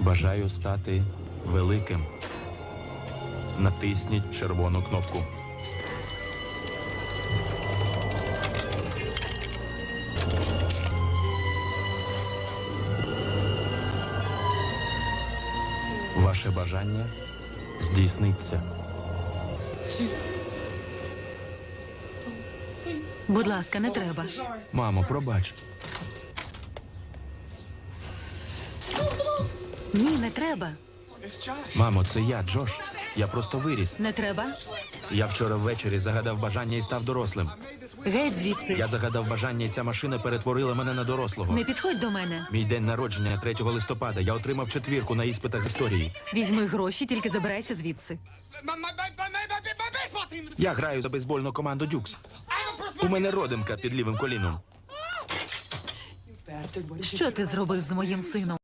Бажаю стати великим. Натисніть червону кнопку. Ваше бажання здійсниться. Будь ласка, не треба. Мамо, пробач. Ні, не треба. Мамо, це я, Джош. Я просто виріс. Не треба. Я вчора ввечері загадав бажання і став дорослим. Геть звідси. Я загадав бажання, і ця машина перетворила мене на дорослого. Не підходь до мене. Мій день народження 3 листопада. Я отримав четвірку на іспитах з історії. Візьми гроші, тільки забирайся звідси. Я граю за бейсбольну команду Дюкс. У мене родимка під лівим коліном. Що ти зробив з моїм сином?